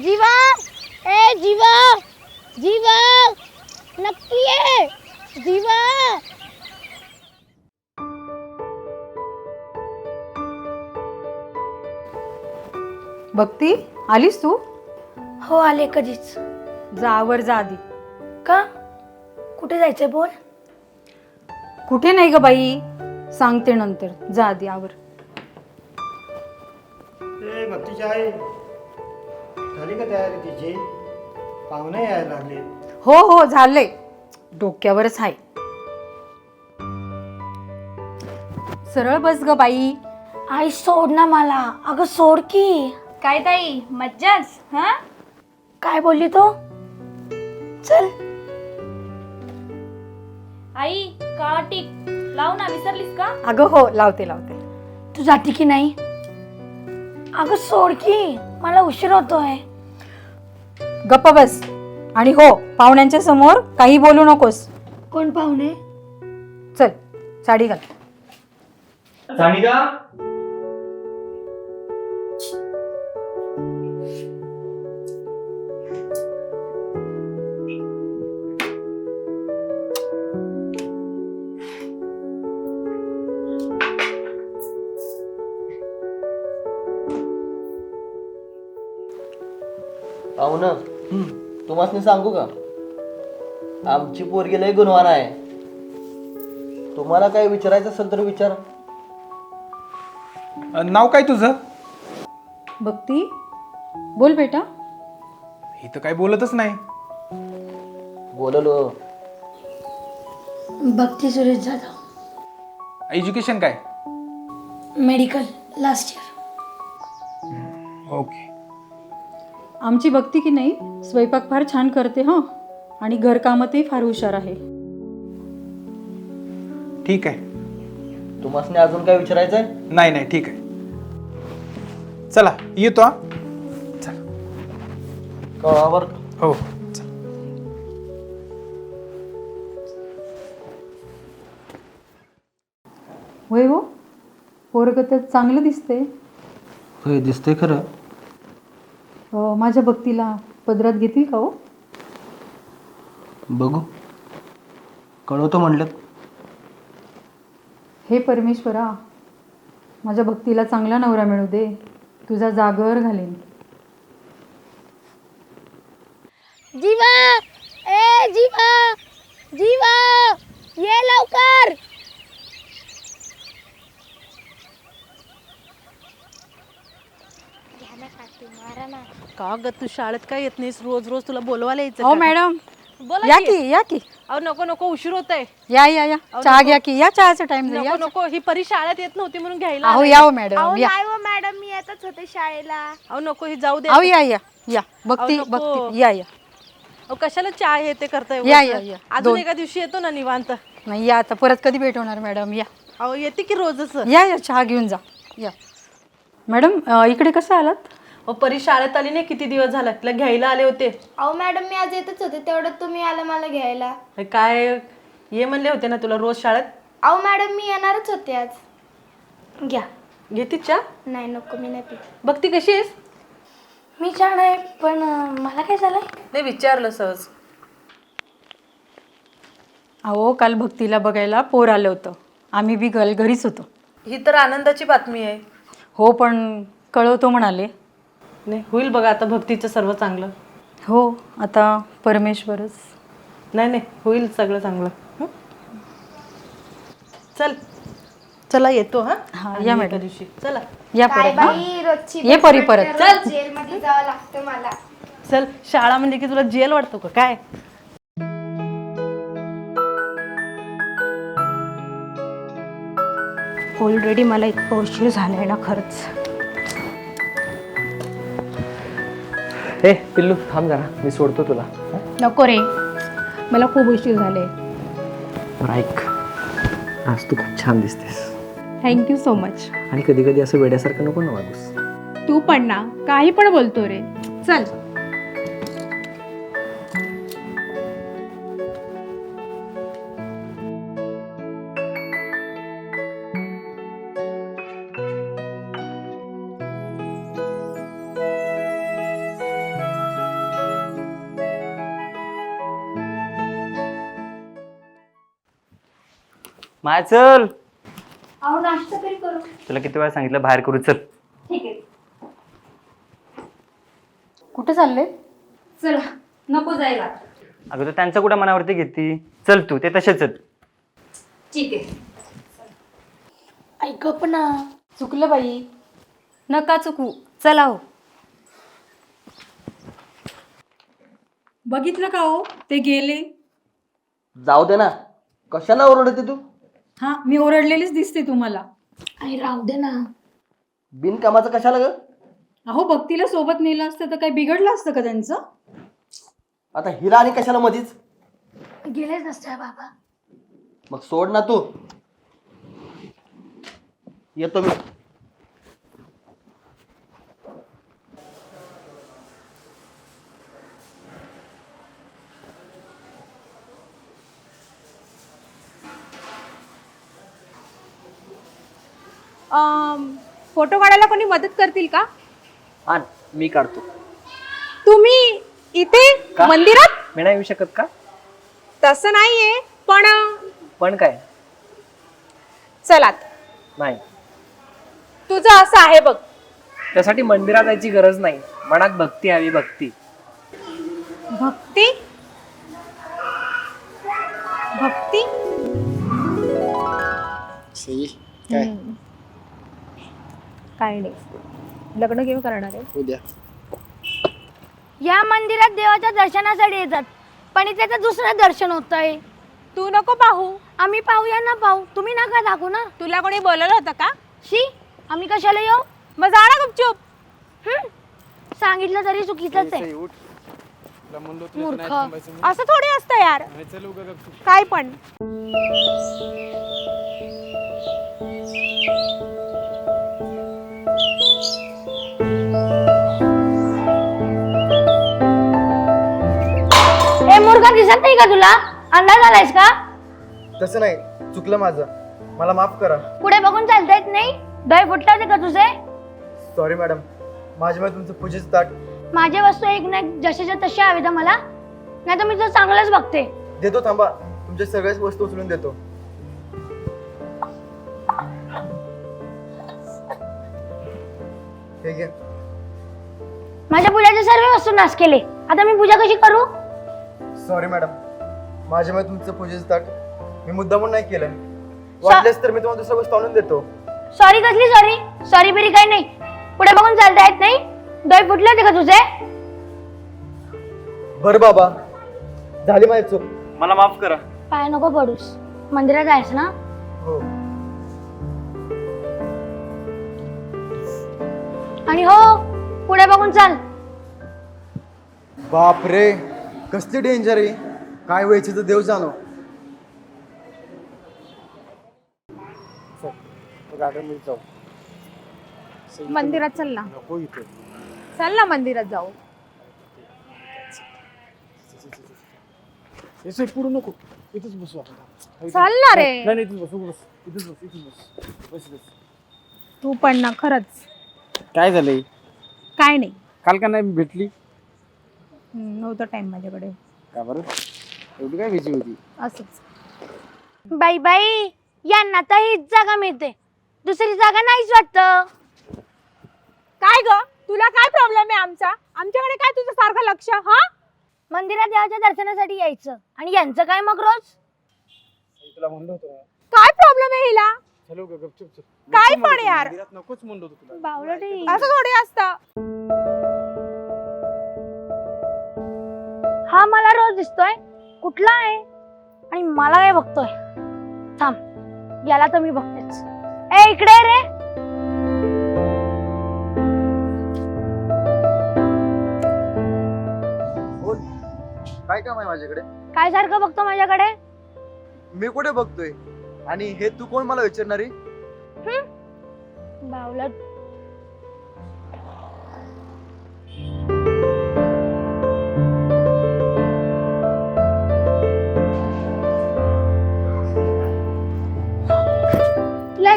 जीवा ए जीवा जीवा नक्की ये जीवा। भक्ती आलीस तू? हो आले कधीच. जा आवर जा आधी. का? कुठे जायचंय बोल? कुठे नाही ग बाई? सांगते नंतर. जा आधी आवर. ए भक्तीची आई झाली का तयारी तिची? पाहुणे यायला लागले. हो हो झालंय डोक्यावरच आहे. सरळ बस ग बाई. आई सोड ना मला. अगं सोड की. काय ताई? मज्जाच हा? काय बोलली तो? चल. आई काळा टीक? लाव ना विसरलीस का? अगं हो लावते लावते. तू जाते की नाही. अगं सोड की. मला उशीर होतोय. गप्प बस. आणि हो पाहुण्यांच्या समोर काही बोलू नकोस. कोण पाहुणे? चल साडी घाल. सानिका? पाहुणं तुम्हाला सांगू का? आमची पोरगी लय गुणवान आहे. तुम्हाला काय विचारायचं असेल तर विचारा. अ, नाव काय तुझं? भक्ती. बोल बेटा. इथं काय बोलतच नाही. बोललो. भक्ती सुरेश जाधव. एज्युकेशन काय? Medical last year okay. आमची भक्ती की नाही स्वयंपाक फार छान करते हं. आणि घरकामातही फार हुशार आहे. ठीक आहे. तुम्हाला अजून काय विचारायचं आहे नाही नाही ठीक आहे. चला येतो हा. चला. कळावर हो चला. होय हो पोरग तर चांगलं दिसते होय दिसतंय खरं. माझ्या भक्तीला पदरात घेतील का हो? बघू. कळवतो म्हणलं हे परमेश्वरा माझ्या भक्तीला चांगला नवरा मिळू दे. तुझा जागर घालेन. जीवा! ए जीवा! जीवा! ये लवकर! का ग तू शाळेत काय येत नाहीस? रोज रोज तुला बोलवायला यायचं हो का? मॅडम. बोला या की. की या की. अहो नको नको उशीर होत आहे या या. या चहा घ्या की. या चहाचा टाइम नको नको. ही परी शाळेत येत नव्हती म्हणून घ्यायला अहो. या हो मॅडम. या. हो मॅडम. मी येतच होते शाळेला. अहो नको. ही जाऊ दे अहो या या. या. भक्ती नको. भक्ती या या. अहो कशाला चहा हे ते करताय? या? या, या. अजून दोन. एका दिवशी येतो ना निवांत. नाही या आता. परत कधी भेट होणार मॅडम? या. अहो येते की रोजच? या या. चहा घेऊन जा. या. मॅडम अं, इकडे कसं आलात? अहो परी शाळेत आली नाही किती दिवस झाला? तिला घ्यायला आले होते. अहो मॅडम मी आज येतच होते. तेवढं तुम्ही आलं मला घ्यायला. काय? ये म्हणले होते ना तुला रोज शाळेत? अहो मॅडम मी येणारच होते आज. घ्या. घेते चहा? नाही नको मी नाही पित. बघती कशी आहेस? मी छान आहे पण अं, मला काय झालंय? नाही विचारलं सहज. अहो काल भक्तीला बघायला पोर आलं होतं. आम्ही बी गल घरीच होतो. ही तर आनंदाची बातमी आहे. हो पण कळवतो म्हणाले. नाही होईल बघा आता भक्तीचं सर्व चांगलं. हो आता परमेश्वरच. नाही नाही होईल सगळं चांगलं. हं? चल चला येतो हा? हा, आणि या एका मॅडम. दिवशी. चला. या काय परत हा? बाई रोजची ये परी परत. चल. जेलमध्ये जावं लागतं मला. चल शाळा म्हणजे की तुला जेल वाटतो का? काय? ऑलरेडी मला इतकं उशीर झालाय ना खरंच. हे पिल्लू थांब जरा. मी सोडतो तुला. नको रे. मला खूप उशीर झाले. बरं ऐक आज तू खूप छान दिसतेस. थँक्यू सो मच आणि कधी कधी असं वेड्यासारखं नको ना वागूस. तू पण ना काही पण बोलतो रे. चल. माय चल. अहो नाश्ता तरी करू. तुला किती वेळा सांगितलं बाहेर करू चल. ठीक आहे. कुठे चालले? चला नको जायला. अगं तू त्यांचं कुठं मनावरती घेती? चल तू ते तसेच आहेत. ठीक आहे. ऐक पण ना चुकलं बाई. नका चुकू चला हो. बघितलं का हो? ते गेले. जाऊ दे ना. कशाला ओरडते तू? हा मी ओरडलेलीच दिसते तुम्हाला. आणि राहू दे ना. बिनकामाचं कशाला ग? अहो भक्तीला सोबत नेलं असतं तर काही बिघडलं असतं का त्यांचं? आता हिला आणि कशाला मधीच? गेलेच नसते बाबा. मग सोड ना तू. येतो मी. फोटो काढायला कोणी मदत करतील का? आण मी काढतो. तुम्ही इथे का? मंदिरात? मी नाही येऊ शकत का? तसं नाहीये पण पण काय? चलात नाही. तुझं असं आहे बघ. त्यासाठी मंदिरात जायची गरज नाही. मनात भक्ती हवी भक्ती भक्ती. भक्ती काय नाही. लग्न केव्हा करणार आहे. उद्या. या मंदिरात देवाच्या दर्शनासाठी येतात. पण इथे तर दुसरं दर्शन होत आहे तू नको पाहू. आम्ही पाहूया ना पाहू. तुम्ही नका दाखवू ना. तुला कोणी बोलवलं होतं का? शी आम्ही कशाला येऊ? मग जा ना गुपचूप. हं? सांगितलं तरी चुकीचंच आहे. मूर्ख. असं थोडी असतं यार. काय पण. मूर्ख दिसत नाही का तुला? अंदाज आलायस का? तसं नाही चुकलं माझं. मला माफ करा. पुढे बघून चालता येत नाही? डोळे फुटले का तुझे? सॉरी मॅडम माझ्यामुळे तुमचं पूजेचं ताट माझे वस्तू एक ना एक जशाच्या तशा हवी मला. नाही तर मी तुझं चांगलंच बघते. देतो थांबा. तुमच्या सगळ्याच वस्तू उचलून देतो. हे माझ्या पूजाचे सर्व वस्तू नाश केले. आता मी पूजा कशी करू? सॉरी मॅडम माझ्यामुळे तुमचं पूजेचं ताट मी मुद्दामून नाही केलं. वाटल्यास तर मी तुम्हाला दुसरं वस्तू आणून देतो. सॉरी कसली सॉरी सॉरी बिरी काही नाही. पुढे बघून चालता येत नाही. डोळे फुटले होते का तुझे? बर बाबा. झाली माझी चूक. मला माफ करा. पाय नको पडूस. मंदिरात आहेस ना? हो. आणि हो पुढे बघून चाल. बापरे. कसली डेंजर आहे? काय व्हायची तर देव जाणो. गार्डन जाऊ. मंदिरात चल ना. नको इथे. चल ना मंदिरात जाऊ. हे पुढे नको. इथेच बसू आपण. चल ना रे. नाही इथेच बसू बस. इथेच बस इथेच बस. बस बस. तू पण ना खरंच. काय झालंय? काय नाही. काल का नाही भेटली? नव्हतं टाइम माझ्याकडे. का बरं? एवढी काय बिझी होती? असंच. बाई बाई यांना तर हीच जागा मिळते. दुसरी जागा नाहीच वाटत. काय ग? तुला काय प्रॉब्लेम आहे आमचा? आमच्याकडे काय तुझं सारखं लक्ष हा? मंदिरात देवाच्या दर्शनासाठी यायचं. आणि यांचं काय मग रोज? तुला म्हणलं होतं काय प्रॉब्लेम आहे हिला? चलो ग गपचूप चल. काय पण यार? नकोच म्हणलो होतो तुला. बावळटे असं थोडी असतं. हा मला रोज दिसतोय. कुठला आहे? आणि मला काय बघतोय? थांब याला तर मी बघतेच. ए इकडे रे. बोल. काय काम आहे माझ्याकडे? काय सारखं बघतो माझ्याकडे? मी कुठे बघतोय? आणि हे तू कोण मला विचारणारी बावलट.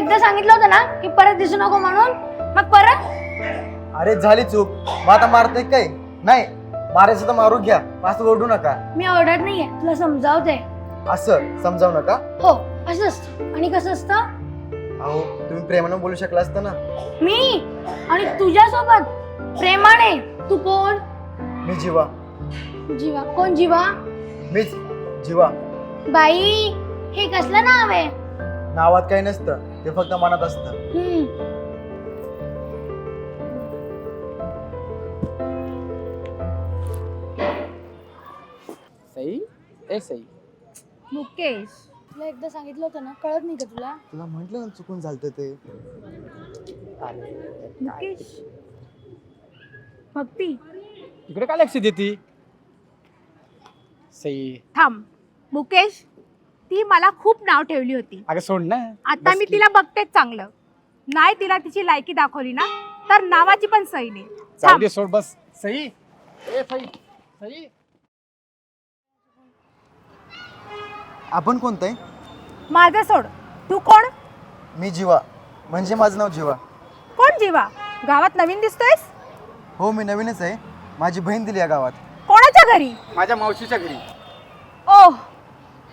एकदा सांगितलं होतं ना की परत दिसू नको म्हणून मग परत? अरे झाली चूक. मग आता मारते काय? नाही मारायचं तर मारू घ्या. असं ओरडू नका. मी ओरडत नाहीये तुला समजावते. असं समजावू नका. हो असं असतं. आणि कसं असतं? अहो तुम्ही प्रेमानं बोलू शकला असता ना. मी? आणि तुझ्यासोबत प्रेमाने तू कोण? मी जीवा. जीवा. कोण जीवा? मीच जीवा. बाई हे कसलं नाव आहे? नावात काही नसतं. ते फक्त मनात असतं. हम्म. सई ए सई. मुकेश तुला एकदा सांगितलं होतं ना कळत नाही का तुला? तुला म्हंटल ना चुकून झालतं ते. मुकेश. भक्ती इकडे काय लक्ष देते? सई. थांब. मुकेश ती मला खूप नाव ठेवली होती. अगं सोड ना. आता मी तिला बघतेच चांगलं. नाही तिला तिची लायकी दाखवली ना तर नावाची पण सही नाही. जाऊ थांब. दे सोड बस. सई. ए सई. सई. आपण कोणतं आहे? माझं सोड. तू कोण? मी जीवा. म्हणजे माझं नाव जीवा. कोण जीवा? गावात नवीन दिसतोयस? हो मी नवीनच आहे. माझी बहीण दिली या गावात. कोणाच्या घरी? माझ्या मावशीच्या घरी.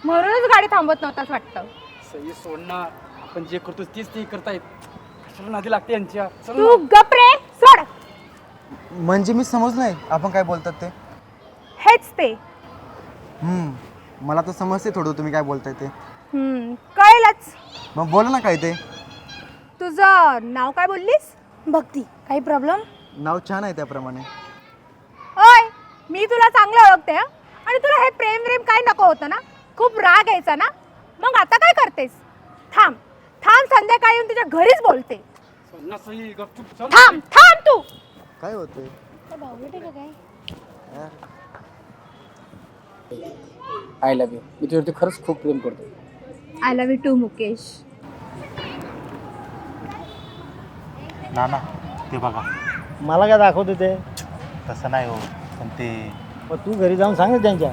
म्हणूनच गाडी थांबवत नव्हताच वाटतं. सई सोड ना आपण जे करतो तेच ते करतायत. नादी लागते यांच्या? चल तू ना. गप रे सोड. म्हणजे मी समज नाही आपण काय बोलतात ते. हेच ते. हम्म, मला तर समजते थोडं तुम्ही काय बोलताय ते. हम्म, कळेलच. मग बोला ना काय ते. तुझं नाव काय बोललीस? भक्ती काही प्रॉब्लेम नाव छान आहे त्याप्रमाणे. ओय मी तुला चांगलं ओळखते हं. आणि तुला हे प्रेम प्रेम काय नको होतं ना? खूप राग यायचा ना? मग आता काय करतेस? थांब. थांब संध्याकाळी येऊन तुझ्या घरीच बोलते. ना थांब थांब तू. काय होते आय लव्ह यू मी तुझ्यावरती खरंच खूप प्रेम करतो I love you too Mukesh. ना ते बघा. मला काय दाखवते ते? तसं नाही हो पण ते मग तू घरी जाऊन सांग ना त्यांच्या.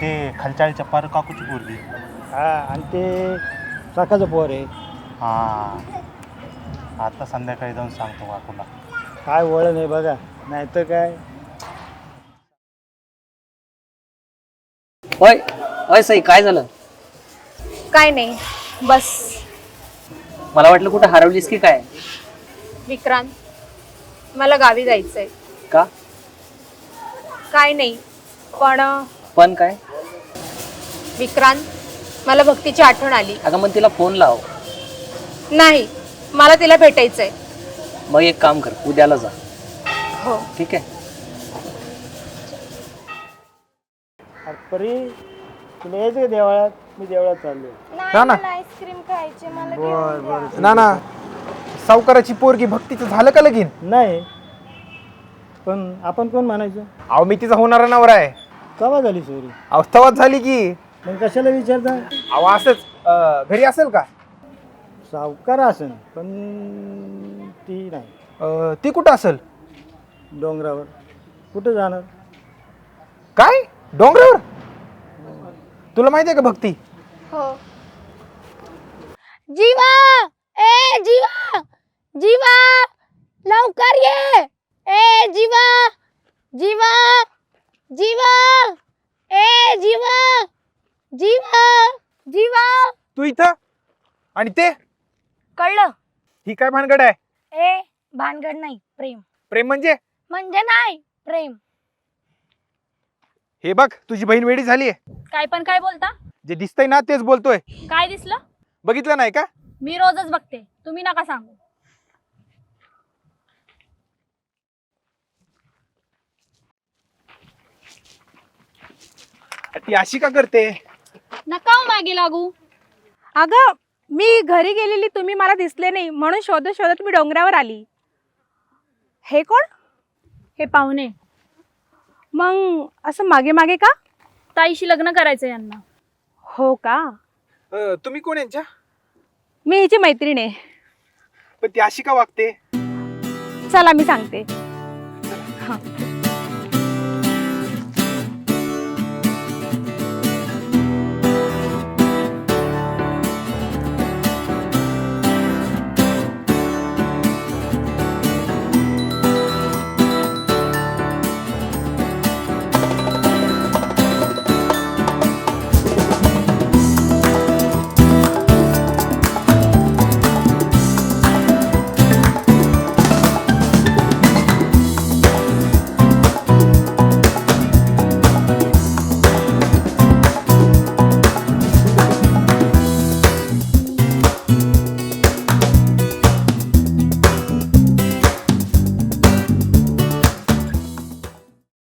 ते खालच्या पार काकूची पोरगी. हा आणि ते चाकाचं पोर आहे. हां. आता संध्याकाळी जाऊन सांगतो काकूला. काय वळण आहे बघा नाहीतर काय? होय होय सई काय झालं? काय नाही बस. मला वाटलं कुठं हरवलीस की काय? विक्रांत मला गावी जायचंय. का? काय नाही पण अं, पण काय? विक्रांत मला भक्तीची आठवण आली. अगं मग तिला फोन लाव. नाही मला तिला भेटायचंय. मग एक काम कर उद्याला जा. हो. ठीक आहे? परी तुला यायचं का देवळात मी देवळात चाललो ना ना. आईस्क्रीम खायचे मला बर बर ना ना. सावकाराची पोरगी भक्तीचं झालं का लगीन? नाही. पण आपण कोण म्हणायचं? अहो मी तिचा होणारा नवरा आहे. कवा झाली चोरी अवस्थावात झाली की. मग कशाला विचारता? अहो असंच अं, घरी असेल का? सावकार असेल पण ती नाही. अं, ती कुठं असेल? डोंगरावर. कुठं जाणार? काय? डोंगरावर? तुला माहिती आहे का भक्ती? हो. जीवा! ए जीवा! जीवा! लवकर ये! ए जीवा! जीवा! जीवा! ए जीवा! जीवा जीवा. तू इथं? आणि ते? कळलं. ही काय भानगड आहे? ए भानगड नाही प्रेम. प्रेम म्हणजे? म्हणजे नाही प्रेम. हे बघ तुझी बहीण वेडी झाली आहे काय पण काय बोलता? जे दिसतंय ना तेच बोलतोय. काय दिसलं? बघितलं नाही का? मी रोजच बघते. तुम्ही नका सांगू. ती अशी का करते? नका हो मागे लागू. अगं मी घरी गेलेली तुम्ही मला दिसले नाही म्हणून शोधत शोधत मी डोंगरावर आली. हे कोण? हे पाहुणे. मग असं मागे मागे का? ताईशी लग्न करायचं यांना. हो का? अं, तुम्ही कोण यांच्या? मी हिची मैत्रीण आहे. पण ती अशी का वागते? चला मी सांगते. हं.